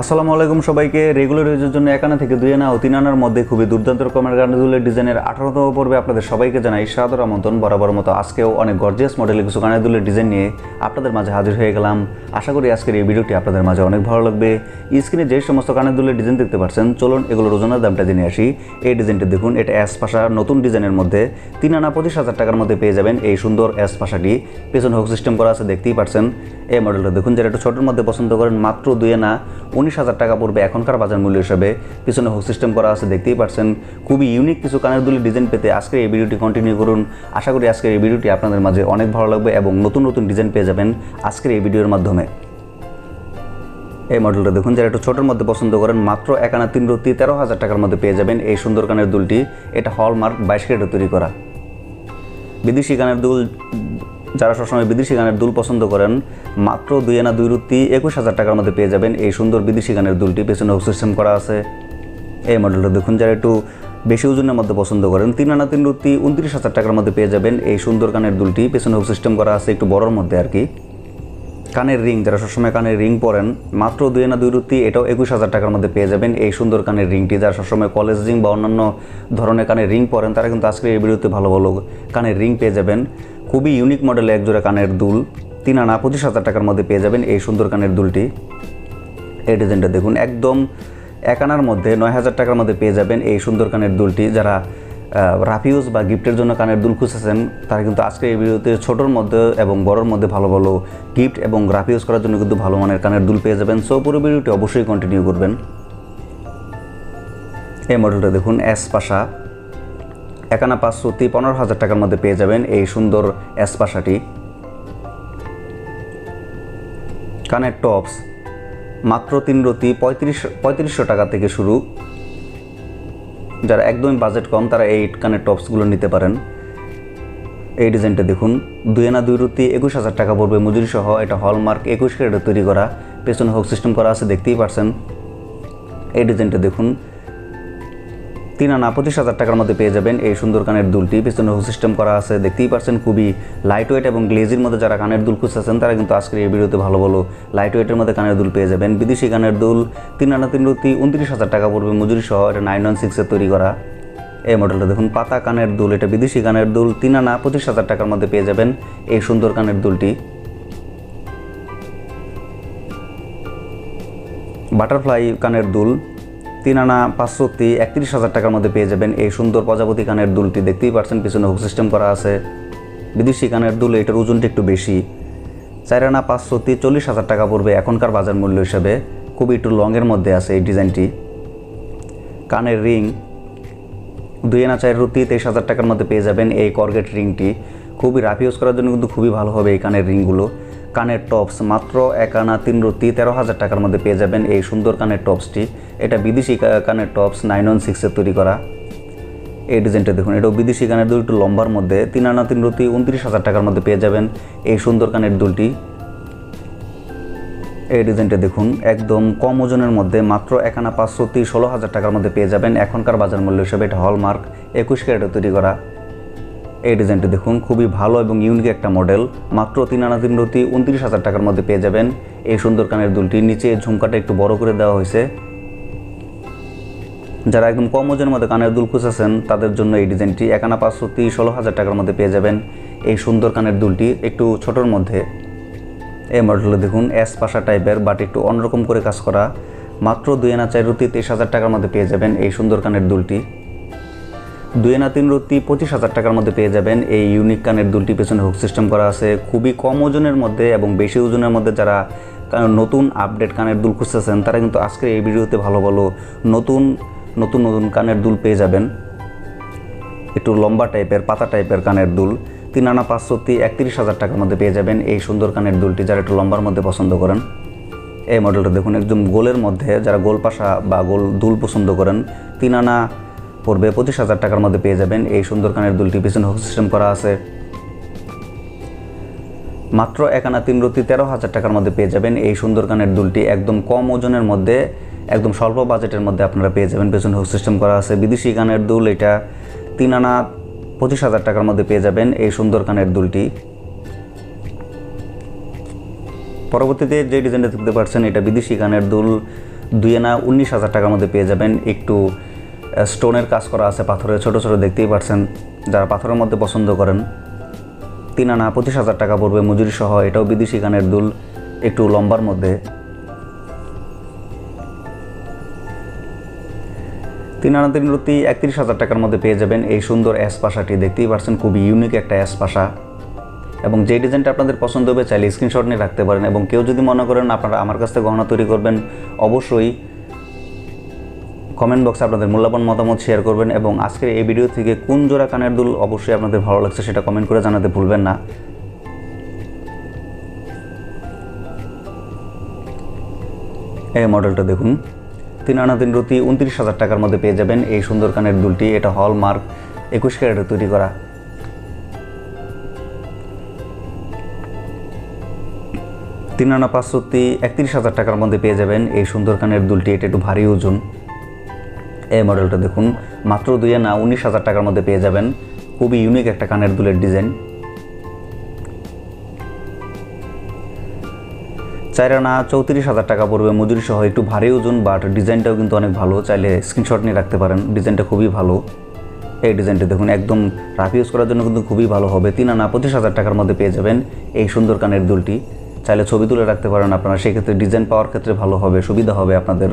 আসসালামু আলাইকুম সবাইকে। রেগুলার ইউজের জন্য একানা থেকে দুই আনা ও তিন আনার মধ্যে খুবই দুর্দান্ত রকমের গানের ডিজাইনের আঠারোতম পর্বে আপনাদের সবাইকে জানাই সাদর আমন্ত্রণ। বরাবর মতো আজকেও অনেক গর্জিয়াস মডেলের কিছু গানের দুলের ডিজাইন নিয়ে আপনাদের মাঝে হাজির হয়ে গেলাম। আশা করি আজকের এই ভিডিওটি আপনাদের মাঝে অনেক ভালো লাগবে। স্ক্রিনে যে সমস্ত কানের দুলের ডিজাইন দেখতে পাচ্ছেন, চলুন এগুলোর ওজনের দামটা জেনে আসি। এই ডিজাইনটি দেখুন, এটা অ্যাস পাশা নতুন ডিজাইনের মধ্যে। তিন আনা পঁচিশ হাজার টাকার মধ্যে পেয়ে যাবেন এই সুন্দর অ্যাস পাশাটি পেছনে হোক সিস্টেম করা আছে, দেখতেই পাচ্ছেন। এই মডেলটা দেখুন যেটা একটু ছোটোর মধ্যে পছন্দ করেন, মাত্র দুই আনা। উনিশ হাজার টাকা পড়বে এখনকার বাজার মূল্য হিসাবে। পিছনে হুক সিস্টেম করা আছে, দেখতেই পাচ্ছেন খুবই ইউনিক কিছু কানের দুলি ডিজাইন পেতে আজকের এই ভিডিওটি কন্টিনিউ করুন। আশা করি আজকের এই ভিডিওটি আপনাদের মাঝে অনেক ভালো লাগবে এবং নতুন নতুন ডিজাইন পেয়ে যাবেন আজকের এই ভিডিওর মাধ্যমে। এই মডেলটা দেখুন, যারা একটু ছোটোর মধ্যে পছন্দ করেন, মাত্র একানা তিন রত্তি তেরো হাজার টাকার মধ্যে পেয়ে যাবেন এই সুন্দর কানের দুলটি। এটা হলমার্ক বাইশ ক্যারেটে তৈরি করা। বিদেশি গানের দুল যারা সবসময় বিদেশি গানের দুল পছন্দ করেন, মাত্র দুই আনা দুই রুতি একুশ হাজার টাকার মধ্যে পেয়ে যাবেন এই সুন্দর বিদেশি গানের দুলটি। পেছনে সিস্টেম করা আছে। এই মডেলটা দেখুন, যারা একটু বেশি ওজনের মধ্যে পছন্দ করেন, তিন আনা তিন রুতি উনত্রিশ হাজার টাকার মধ্যে পেয়ে যাবেন এই সুন্দর কানের দুলটি। পেছনে সিস্টেম করা আছে, একটু বড়র মধ্যে আর কি। কানের রিং, যারা সবসময় কানের রিং পরেন, মাত্র দুই আনা দুই রুতি এটাও একুশ হাজার টাকার মধ্যে পেয়ে যাবেন এই সুন্দর কানের রিংটি। যারা সবসময় কলেজ রিং বা অন্যান্য ধরনের কানের রিং পরেন, তারা কিন্তু আজকে এই ভিডিওতে ভালো ভালো কানের রিং পেয়ে যাবেন। খুবই ইউনিক মডেলে একজোড়া কানের দুল। তিন আনা পঁচিশ হাজার টাকার মধ্যে পেয়ে যাবেন এই সুন্দর কানের দুলটি। এই ডিজাইনটা দেখুন, একদম এক আনার মধ্যে নয় হাজার টাকার মধ্যে পেয়ে যাবেন এই সুন্দর কানের দুলটি। যারা রাফিউজ বা গিফটের জন্য কানের দুল খুঁজেছেন তারা কিন্তু আজকে এই ভিডিওতে ছোটোর মধ্যে এবং বড়োর মধ্যে ভালো ভালো গিফট এবং রাফিউজ করার জন্য কিন্তু ভালো মানের কানের দুল পেয়ে যাবেন। সো পুরো ভিডিওটি অবশ্যই কন্টিনিউ করবেন। এই মডেলটা দেখুন এস পাশা। একানা পাঁচশো পনেরো হাজার টাকার মধ্যে পেয়ে যাবেন এই সুন্দর এস পাশাটি কানের টপস, মাত্র তিন রতি পঁয়ত্রিশ, পঁয়ত্রিশশো টাকা থেকে শুরু। যারা একদমই বাজেট কম, তারা এই কানের টপসগুলো নিতে পারেন। এই ডিজাইনটা দেখুন, দুই আনা দুই রুতি, একুশ হাজার টাকা পড়বে মজুরি সহ এটা হলমার্ক, একুশ ক্যারেটে তৈরি করা। পেছনে হোক সিস্টেম করা আছে, দেখতেই পারছেন। এই ডিজাইনটা দেখুন তিন আনা পঁচিশ হাজার টাকার মধ্যে পেয়ে যাবেন এই সুন্দর কানের দুলটি। পিছনে হোক সিস্টেম করা আছে, দেখতেই পারছেন খুবই লাইট ওয়েট এবং গ্লেজির মধ্যে যারা কানের দুল খুঁজতেছেন, তারা কিন্তু আজকের এই ভিডিওতে ভালো ভালো লাইট ওয়েটের মধ্যে কানের দুল পেয়ে যাবেন। বিদেশি কানের দুল, তিন আনা তিন রুতি উনত্রিশ হাজার টাকা পড়বে মজুরি সহ, এটা নাইন ওয়ান সিক্সের তৈরি করা। এই মডেলটা দেখুন, পাতা কানের দুল, এটা বিদেশি কানের দুল, তিন আনা পঁচিশ হাজার টাকার মধ্যে পেয়ে যাবেন এই সুন্দর কানের দুলটি। বাটারফ্লাই কানের দুল তিন আনা পাঁচশোটি একত্রিশ হাজার টাকার মধ্যে পেয়ে যাবেন এই সুন্দর প্রজাপতি কানের দুলটি। দেখতেই পাচ্ছেন, পিছনে হুক সিস্টেম করা আছে। বিদেশি কানের দুল, এটার ওজনটা একটু বেশি। চার আনা পাঁচশোটি চল্লিশ হাজার টাকা পড়বে এখনকার বাজার মূল্য হিসাবে। খুবই একটু লংয়ের মধ্যে আছে এই ডিজাইনটি। কানের রিং, দুই আনা চার রুতি তেইশ হাজার টাকার মধ্যে পেয়ে যাবেন এই করগেট রিংটি। খুবই রাফ ইউজ করার জন্য কিন্তু খুবই ভালো হবে এই কানের রিংগুলো। কানের টপস, মাত্র এক আনা তিন রুতি তেরো হাজার টাকার মধ্যে পেয়ে যাবেন এই সুন্দর কানের টপসটি। এটা বিদেশি কানের টপস নাইন ওয়ান সিক্সের তৈরি করা। এই ডিজাইনটা দেখুন, এটাও বিদেশি কানের একটু লম্বার মধ্যে। তিন আনা তিন রুতি উনত্রিশ হাজার টাকার মধ্যে পেয়ে যাবেন এই সুন্দর কানের দুলটি। এই ডিজাইনটা দেখুন, একদম কম ওজনের মধ্যে, মাত্র এক আনা পাঁচশো ষোলো হাজার টাকার মধ্যে পেয়ে যাবেন এখনকার বাজার মূল্য হিসেবে। এটা হলমার্ক, একুশ ক্যারেটে তৈরি করা। এই ডিজাইনটি দেখুন, খুবই ভালো এবং ইউনিক একটা মডেল মাত্র তিন আনা তিন রতি, উনত্রিশ হাজার টাকার মধ্যে পেয়ে যাবেন। এই সুন্দর কানের দুলটি, নিচে ঝুমকাটা একটু বড় করে দেওয়া হয়েছে। যারা একদম কম ওজনের মধ্যে কানের দুল খুঁজেছেন, তাদের জন্য এই ডিজাইনটি একানা পাঁচশো তিরিশ ষোলো হাজার টাকার মধ্যে পেয়ে যাবেন। এই সুন্দর কানের দুলটি একটু ছোটোর মধ্যে। এই মডেলটা দেখুন এস পাশা টাইপের বাট একটু অন্যরকম করে কাজ করা। মাত্র দুই আনা চার রুতি তেইশ হাজার টাকার মধ্যে পেয়ে যাবেন এই সুন্দর কানের দুলটি। দুই আনা তিন রুতি পঁচিশ হাজার টাকার মধ্যে পেয়ে যাবেন। এই ইউনিক কানের দুলটি পেছনে হুক সিস্টেম করা আছে। খুবই কম ওজনের মধ্যে এবং বেশি ওজনের মধ্যে যারা নতুন আপডেট কানের দুল খুঁজতেছেন, তারা কিন্তু আজকের এই ভিডিওতে ভালো ভালো নতুন নতুন নতুন কানের দুল পেয়ে যাবেন। একটু লম্বা টাইপের পাতা টাইপের কানের দুল। তিন আনা পাঁচশোটি একত্রিশ হাজার টাকার মধ্যে পেয়ে যাবেন এই সুন্দর কানের দুলটি, যারা একটু লম্বার মধ্যে পছন্দ করেন। এই মডেলটা দেখুন, একদম গোলের মধ্যে, যারা গোল পাশা বা গোল দুল পছন্দ করেন, তিন আনা পড়বে, পঁচিশ হাজার টাকার মধ্যে পেয়ে যাবেন। এই সুন্দর কানের দুলটি, পিছনে হুক সিস্টেম করা আছে। মাত্র একানা তিন রতি তেরো হাজার টাকার মধ্যে পেয়ে যাবেন। এই সুন্দর কানের দুলটি একদম কম ওজনের মধ্যে, একদম স্বল্প বাজেটের মধ্যে আপনারা পেয়ে যাবেন। পেছনে হুক সিস্টেম করা আছে। বিদেশি কানের দুল এটা তিন আনা পঁচিশ হাজার টাকার মধ্যে পেয়ে যাবেন এই সুন্দর কানের দুলটি। পরবর্তীতে যে ডিজাইনটা দেখতে পাচ্ছেন, এটা বিদেশি কানের দুল, দুই আনা উনিশ হাজার টাকার মধ্যে পেয়ে যাবেন। একটু স্টোনের কাজ করা আছে পাথরের, ছোট ছোট, দেখতেই পারছেন। যারা পাথরের মধ্যে পছন্দ করেন, তিন আনা পঁচিশ হাজার টাকা পড়বে মজুরি সহ, এটাও বিদেশি কানের দুল, একটু লম্বার মধ্যে। তিন আনা তিন রুতি একত্রিশ হাজার টাকার মধ্যে পেয়ে যাবেন এই সুন্দর অ্যাস পাশাটি। দেখতেই পারছেন, খুবই ইউনিক একটা অ্যাস পাশা। এবং যে ডিজাইনটা আপনাদের পছন্দ হবে, চাইলে স্ক্রিনশট নিয়ে রাখতে পারেন। এবং কেউ যদি মনে করেন আপনারা আমার কাছ থেকে গহনা তৈরি করবেন, অবশ্যই কমেন্ট বক্সে আপনাদের মূল্যবান মতামত শেয়ার করবেন এবং আজকের এই ভিডিও থেকে কোন জোড়া কানের দুল অবশ্যই আপনাদের ভালো লাগছে সেটা কমেন্ট করে জানাতে ভুলবেন না। এই মডেলটা দেখুন। তিন আনা তিন রুতি উনত্রিশ হাজার টাকার মধ্যে পেয়ে যাবেন এই সুন্দর কানের দুলটি। এটা হলমার্ক একুশ ক্যারেটে তৈরি করা। তিন আনা পাঁচশোটি একত্রিশ হাজার টাকার মধ্যে পেয়ে যাবেন এই সুন্দর কানের দুলটি। এটা একটু ভারী ওজন। এই মডেলটা দেখুন। মাত্র দুই না উনিশ হাজার টাকার মধ্যে পেয়ে যাবেন। খুবই ইউনিক একটা কানের দুলের ডিজাইন চার না চৌত্রিশ হাজার টাকা পড়বে মজুরি সহ, একটু ভারী ওজন বাট ডিজাইনটাও কিন্তু অনেক ভালো। চাইলে স্ক্রিনশট নিয়ে রাখতে পারেন। ডিজাইনটা খুবই ভালো। এই ডিজাইনটা দেখুন, একদম রাফ ইউজ করার জন্য কিন্তু খুবই ভালো হবে। তিন আনা পঁচিশ হাজার টাকার মধ্যে পেয়ে যাবেন এই সুন্দর কানের দুলটি। চাইলে ছবি তুলে রাখতে পারেন আপনারা। সেক্ষেত্রে ডিজাইন পাওয়ার ক্ষেত্রে ভালো হবে, সুবিধা হবে আপনাদের।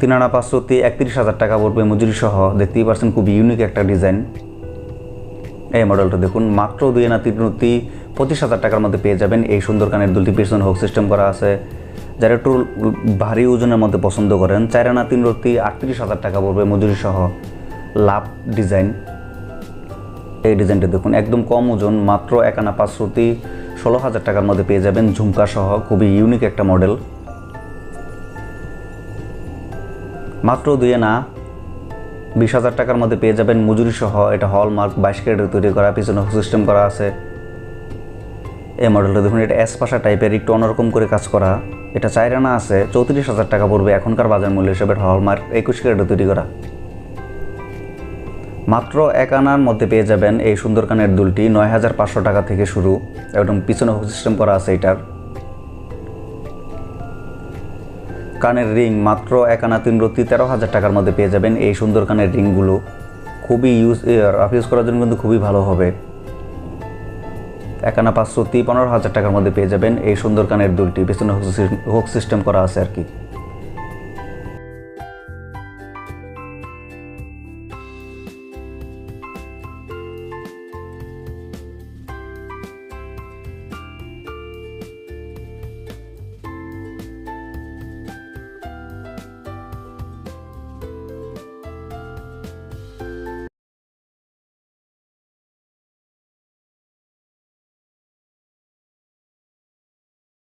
তিন আনা পাঁচশোতে একত্রিশ হাজার টাকা পড়বে মজুরি সহ। দেখতেই পারছেন খুব ইউনিক একটা ডিজাইন এই মডেলটা দেখুন, মাত্র দুই আনা তিনটি পঁচিশ হাজার টাকার মধ্যে পেয়ে যাবেন। এই সুন্দর কানের দুলটি পিছনে হোক সিস্টেম করা আছে। যারা একটু ভারী ওজনের মধ্যে পছন্দ করেন, চার আনা তিন রত্তি আটত্রিশ হাজার টাকা পড়বে মজুরি সহ। লাভ ডিজাইন এই ডিজাইনটা দেখুন, একদম কম ওজন, মাত্র এক আনা পাঁচশোটি ষোলো হাজার টাকার মধ্যে পেয়ে যাবেন ঝুমকা সহ। খুবই ইউনিক একটা মডেল মাত্র দুই আনা বিশ হাজার টাকার মধ্যে পেয়ে যাবেন মজুরি সহ এটা হলমার্ক বাইশ ক্যারেটের তৈরি করা, পিছনে সিস্টেম করা আছে। এই মডেলটা দেখুন, এটা পাশা টাইপের একটু অন্যরকম করে কাজ করা। এটা চার আনা আছে, চৌত্রিশ হাজার টাকা পড়বে এখনকার বাজার মূল্য হিসেবে হলমার্ক একুশ ক্যারেটে তৈরি করা। মাত্র এক আনার মধ্যে পেয়ে যাবেন এই সুন্দর কানের দুলটি, নয় হাজার পাঁচশো টাকা থেকে শুরু, এবং পিছনে সিস্টেম করা আছে এটার। কানের রিং মাত্র একানা তিন রত্তি তেরো হাজার টাকার মধ্যে পেয়ে যাবেন। এই সুন্দর কানের রিংগুলো খুবই ইউজ রাফ ইউজ করার জন্য কিন্তু খুবই ভালো হবে। একানা পাঁচশো তি পনেরো হাজার টাকার মধ্যে পেয়ে যাবেন এই সুন্দর কানের দুলটি। পেছনে হোক সিস্টেম করা আছে আর কি।